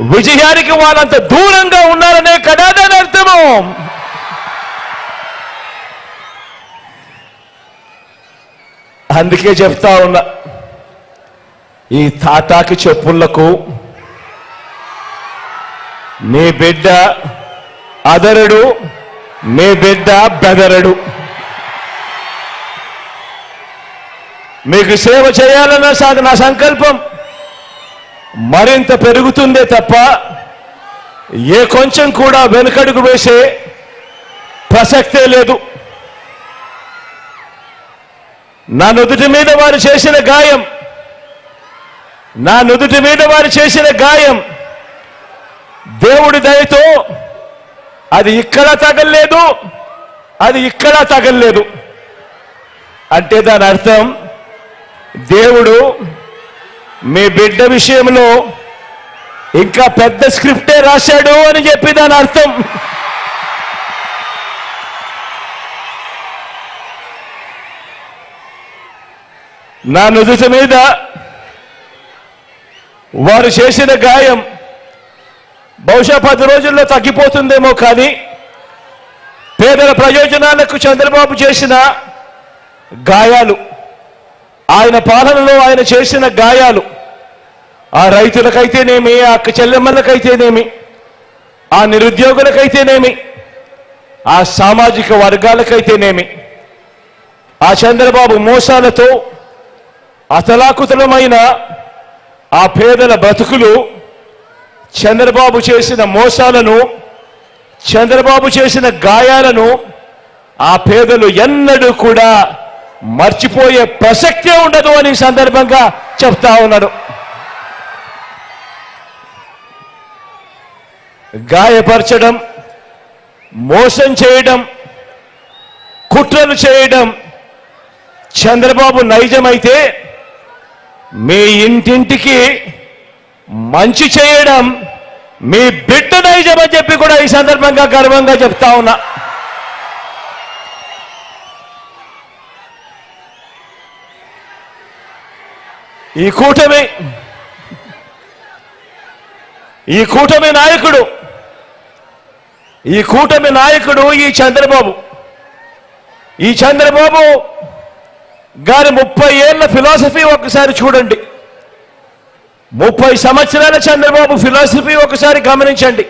విజయానికి వాళ్ళంత దూరంగా ఉన్నారనే కదా దాని అర్థము. అందుకే చెప్తా ఉన్నా ఈ తాటాకి చెప్పులకు నీ బిడ్డ అదరుడు నీ బిడ్డ బెదరడు. మీకు సేవ చేయాలన్న సా- నా సంకల్పం. మరింత పెరుగుతుందే తప్ప ఏ కొంచెం కూడా వెనుకడుగు వేసే ప్రసక్తే లేదు. నా నుదుటి మీద వారు చేసిన గాయం నా నుదుటి మీద వారు చేసిన గాయం దేవుడి దయతో అది ఇక్కడ తగల్లేదు అది ఇక్కడ తగల్లేదు. అంటే దాని అర్థం దేవుడు మీ బిడ్డ విషయంలో ఇంకా పెద్ద స్క్రిప్టే రాశాడు అని చెప్పి దాని అర్థం. నా నుదుటి మీద వారు చేసిన గాయం బహుశా పది రోజుల్లో తగ్గిపోతుందేమో కానీ పేదల ప్రయోజనాలకు చంద్రబాబు చేసిన గాయాలు ఆయన పాలనలో ఆయన చేసిన గాయాలు ఆ రైతులకైతేనేమి ఆ చెల్లెమ్మలకైతేనేమి ఆ నిరుద్యోగులకైతేనేమి ఆ సామాజిక వర్గాలకైతేనేమి ఆ చంద్రబాబు మోసాలతో అతలాకుతలమైన ఆ పేదల బతుకులు చంద్రబాబు చేసిన మోసాలను చంద్రబాబు చేసిన గాయాలను ఆ పేదలు ఎన్నడూ కూడా మర్చిపోయే ప్రసక్తే ఉండదు అని సందర్భంగా చెప్తా ఉన్నాడు గాయపరచడం మోసం చేయడం కుట్రలు చేయడం చంద్రబాబు నైజమైతే మీ ఇంటింటికి మంచి చేయడం మీ బిడ్డ నైజమని చెప్పి కూడా ఈ సందర్భంగా గర్వంగా చెప్తా ఉన్నా. ఈ కూటమి ఈ కూటమి నాయకుడు ఈ కూటమి నాయకుడు ఈ చంద్రబాబు. ఈ చంద్రబాబు గారి ముప్పై ఏళ్ళ ఫిలాసఫీ ఒకసారి చూడండి. ముప్పై సంవత్సరాల చంద్రబాబు ఫిలాసఫీ ఒకసారి గమనించండి.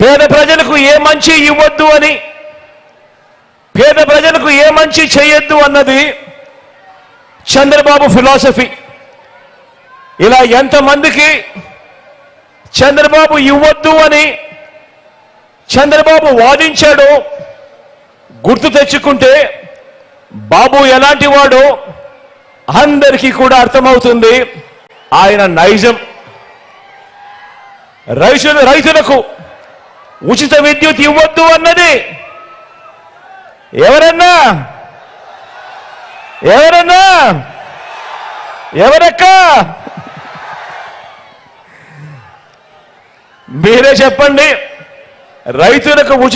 పేద ప్రజలకు ఏ మంచి ఇవ్వద్దు అని పేద ప్రజలకు ఏ మంచి చేయొద్దు అన్నది చంద్రబాబు ఫిలాసఫీ. ఇలా ఎంతమందికి చంద్రబాబు ఇవ్వద్దు అని చంద్రబాబు వాదించాడో. గుర్తు తెచ్చుకుంటే బాబు ఎలాంటి వాడో అందరికీ కూడా అర్థమవుతుంది. ఆయన నైజం. రైతులు రైతులకు ఉచిత విద్యుత్ ఇవ్వద్దు అన్నది. ఎవరన్నా? ఎవరన్నా? ఎవరక్క? మీరే చెప్పండి. రైతులకు ఉచిత